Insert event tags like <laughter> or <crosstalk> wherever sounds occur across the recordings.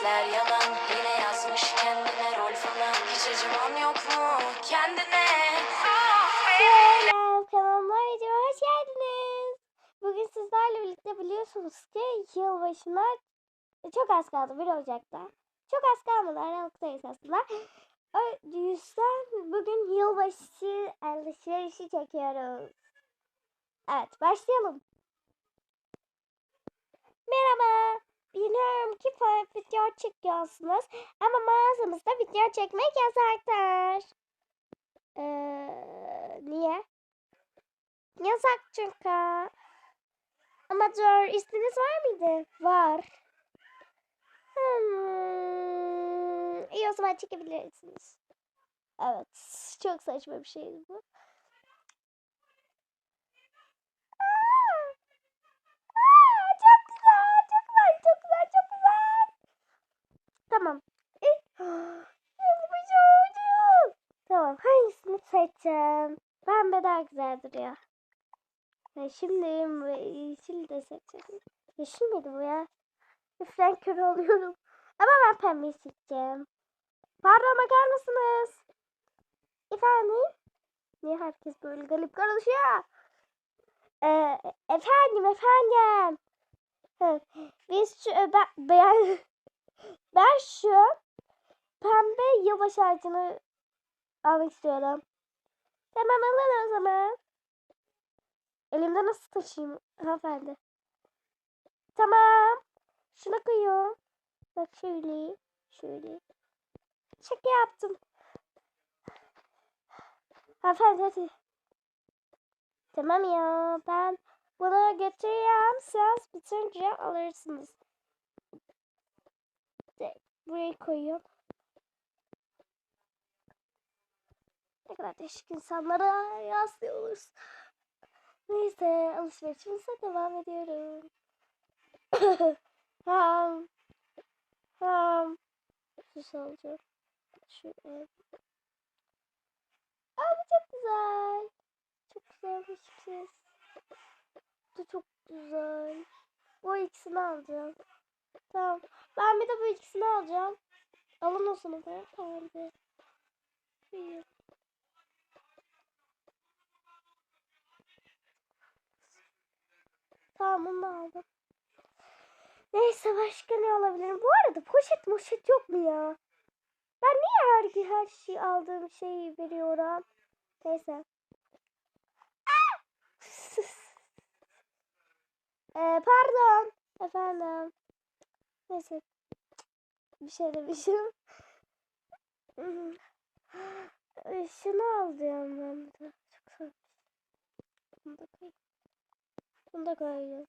sesler yalan Yine yazmış kendine rol falan Hiç acıman yok mu kendine kanalıma videoma hoş geldiniz. Bugün sizlerle birlikte biliyorsunuz ki yılbaşına çok az kaldı 1 Ocak'ta. Çok az kalmadı Aralık'tayız aslında. O yüzden bugün yılbaşı alışverişi çekiyoruz. Evet başlayalım. Merhaba. Biliyorum ki video çekiyorsunuz ama mağazamızda video çekmek yasaktır. Ee, niye? Yasak çünkü. Ama dur izniniz var mıydı? Var. Hmm, iyi o zaman çekebilirsiniz. Evet. Çok saçma bir şey bu. Aa! Aa, çok güzel, çok güzel, çok güzel, çok güzel. Tamam. Eh, Yılbaşı oldu. Tamam seçeceğim? Pembe daha güzel duruyor. Şimdi yeşil de seçelim. Yeşil miydi bu ya? Üflen kör oluyorum. Ama ben pembeyi seçeceğim. Pardon bakar mısınız? Efendim? Niye herkes böyle garip konuşuyor? Ee, efendim efendim. Biz şu ben, ben, <laughs> ben şu pembe yılbaşı ağacını almak istiyorum. Tamam alın o zaman. Elimde nasıl taşıyayım hanımefendi? Tamam. Şuna koyuyorum. Bak şöyle. Şöyle. Şaka yaptım. Hanımefendi hadi. Tamam ya ben bunu götüreyim. Siz bitince alırsınız. De, buraya koyuyorum. Ne kadar değişik insanlara yaslıyoruz. Neyse alışverişimize devam ediyorum. <coughs> ham. Ham. Sus alacağım. Şu ev. Çok güzel. Çok güzelmiş kız. Bu çok güzel. Bu ikisini alacağım. Tamam. Ben bir de bu ikisini alacağım. Alın o zaman da. Tamam. Bir. Bir. Tamam bunu da aldım. Neyse başka ne alabilirim? Bu arada poşet moşet yok mu ya? Ben niye her her şey aldığım şeyi veriyorum? Neyse. <laughs> Ee, pardon. Efendim. Neyse. Bir şey demişim. <laughs> Ee, Şunu alacağım ben de. Çok güzel. Bunu da koyayım. Bunu da koyuyorum.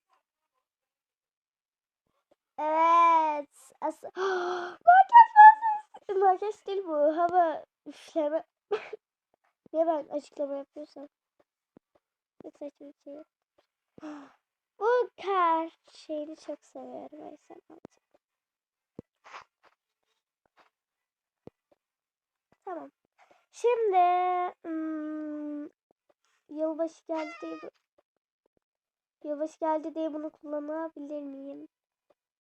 Evet. As <gasps> Makyaj malzemesi. Makyaj değil bu. Hava üfleme. <laughs> Niye ben açıklama yapıyorsam? Şey. <gasps> Bu kar şeyini çok seviyorum. Yüzden alacağım. Tamam. Şimdi hmm, yılbaşı geldi diye Yılbaşı geldi diye bunu kullanabilir miyim?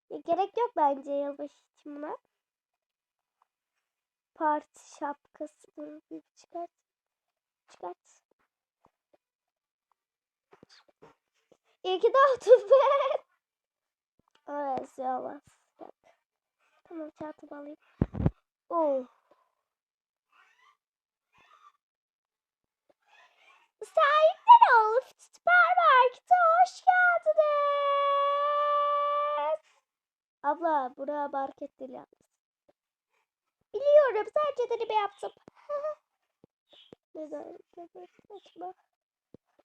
Ya gerek yok bence yılbaşı için buna. Parti şapkası dur bir çıkart. Çıkart. İyi ki doğdun be. Evet. Yok. Tamam çantamı alayım. Oh. Sahipler olup süpermarkete hoş geldiniz. Abla buraya market değil yalnız. Biliyorum sadece deneme yaptım. <laughs> Neden? Neden? Saçma.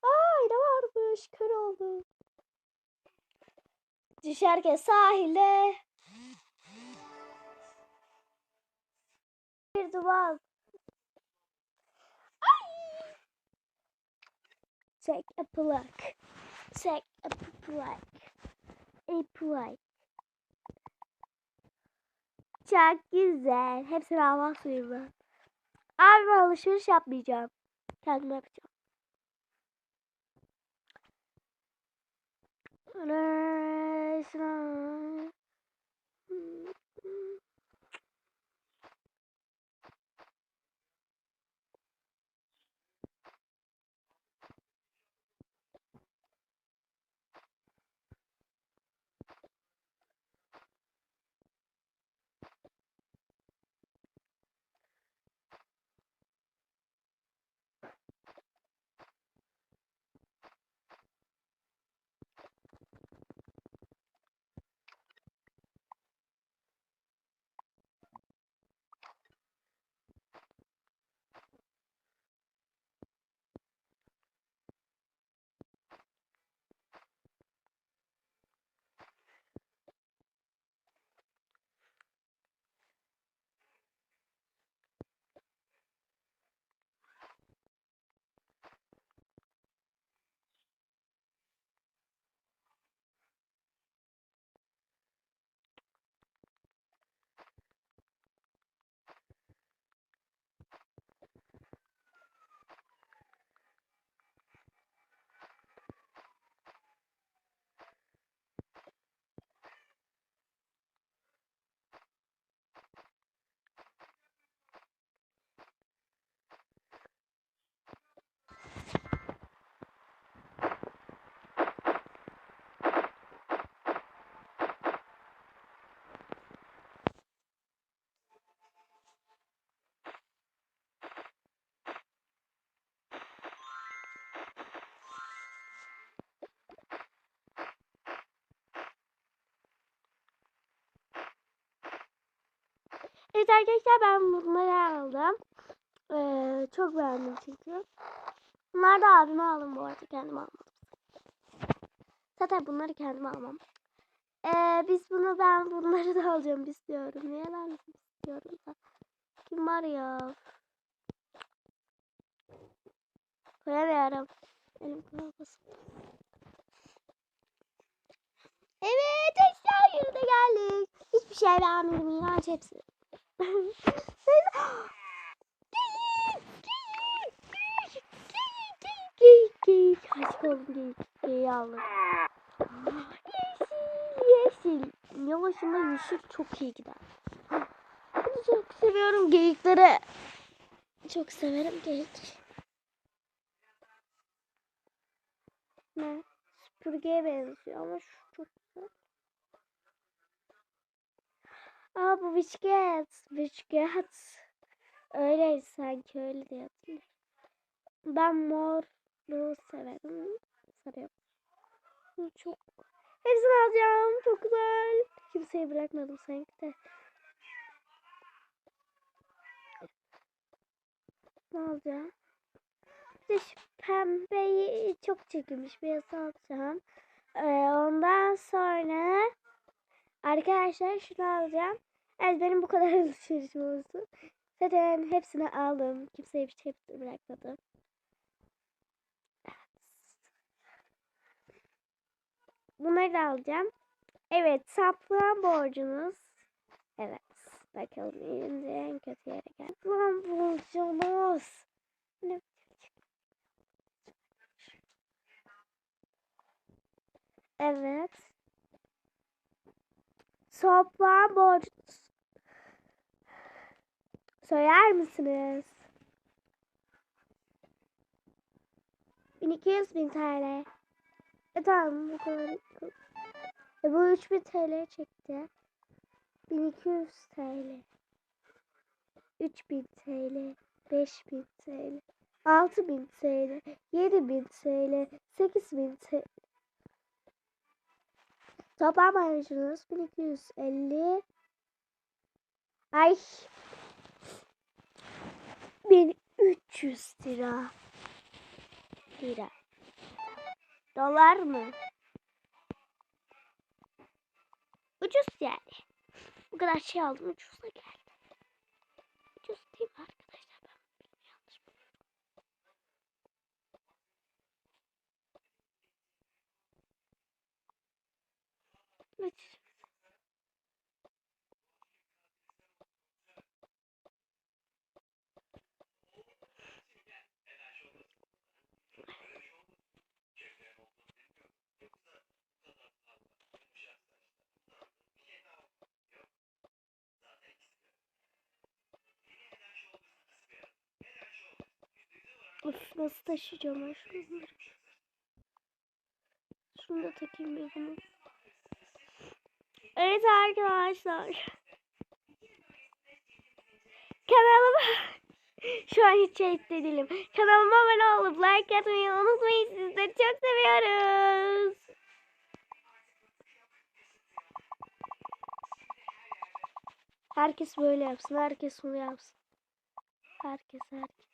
Aa ne varmış kör oldum. Düşerken sahilde bir duman. Take a plug. Take a plug. A plug. Çok güzel. Hepsini almak suyum ben. Abime alışveriş yapmayacağım. Kendim yapacağım. Resmen. Evet arkadaşlar ben bunları aldım. Ee, çok beğendim çünkü. Bunlar da abime aldım bu arada kendim almadım. Zaten bunları kendim almam. Ee, biz bunu ben bunları da alacağım istiyorum. Niye ben istiyorum da. Kim var ya? Koyamıyorum. Elim kolum basıp. Evet eşya yerine geldik. Hiçbir şey beğenmedim. İğrenç hepsi. Aşk oldum geyik. Geyiği aldım. Yeşil yeşil. Yavaşında yeşil çok iyi gider. Bunu çok seviyorum geyikleri. Çok severim geyik. Ne? Süpürgeye benziyor ama şu çok güzel. Aa bu bisiklet. Bisiklet. Öyle sanki öyle diye hatırlıyorum. Ben moru severim. Sarı Bu çok. Hepsini alacağım. Çok güzel. Kimseyi bırakmadım sanki de. Ne alacağım? Bir de şu pembeyi çok çekilmiş. Beyaz alacağım. Ee, ondan sonra arkadaşlar şunu alacağım. Evet benim bu kadar <laughs> alışverişim olsun. Zaten hepsini aldım. Kimseye bir şey bırakmadım. Bunları da alacağım. Evet saplan borcunuz. Evet. Bakalım elimde en kötü yere gel. Saplan borcunuz. Evet. Toplam borç. Söyler misiniz? 1200 bin TL. E tamam bu kadar. E bu 3000 TL çekti. 1200 TL. 3000 TL. 5000 TL. 6000 TL. 7000 TL. 8000 TL. Toplam harcınız 1250. Ay. 1300 lira. Lira. Dolar mı? Ucuz yani. Bu kadar şey aldım ucuza geldi. Ucuz değil mi arkadaşlar? Ben yanlış? Ucuz. Of nasıl taşıyacağım ben şunları. Şunu da takayım bir bunu. Evet arkadaşlar. Kanalıma <laughs> şu an hiç şey değilim. Kanalıma abone olup like atmayı unutmayın. Sizleri çok seviyoruz. Herkes böyle yapsın. Herkes bunu yapsın. Herkes herkes.